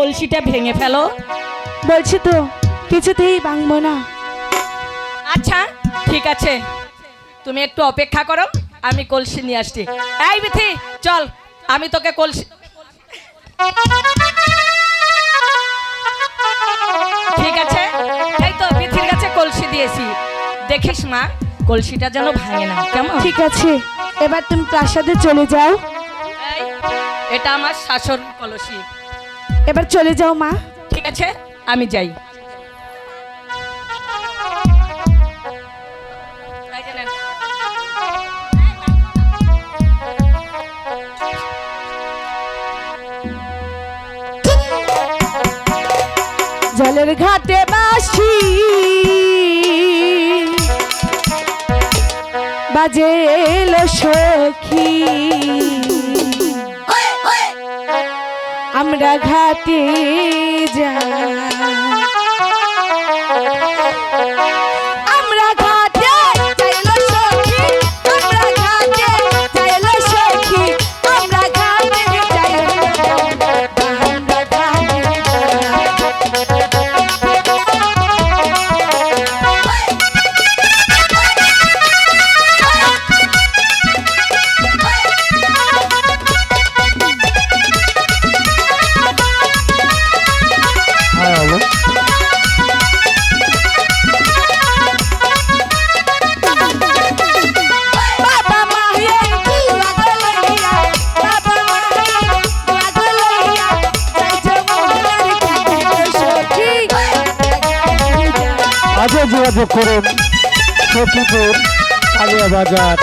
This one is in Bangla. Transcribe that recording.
ভেঙে ফেলো। বলছি তো কিছুতেই ভাঙবো না। আচ্ছা ঠিক আছে। তুমি একটু অপেক্ষা করো আমি কলসি নিয়ে আসছি। এই বিথি চল আমি তোকে কলসি ঠিক আছে? এই তো বিথির কাছে কলসি দিয়েছি। দেখিস মা কলসিটা যেন ভাঙে না কেমন? ঠিক আছে এবার তুমি প্রাসাদে চলে যাও। এটা আমার শাসন কলসি। এবার চলে যাও মা। ঠিক আছে আমি যাই। জলের ঘাটে বাসি। বাজে এলো সখী। আমরা ঘাটে যাই যোগাযোগ করুন। সখীপুর কালিয়া বাজার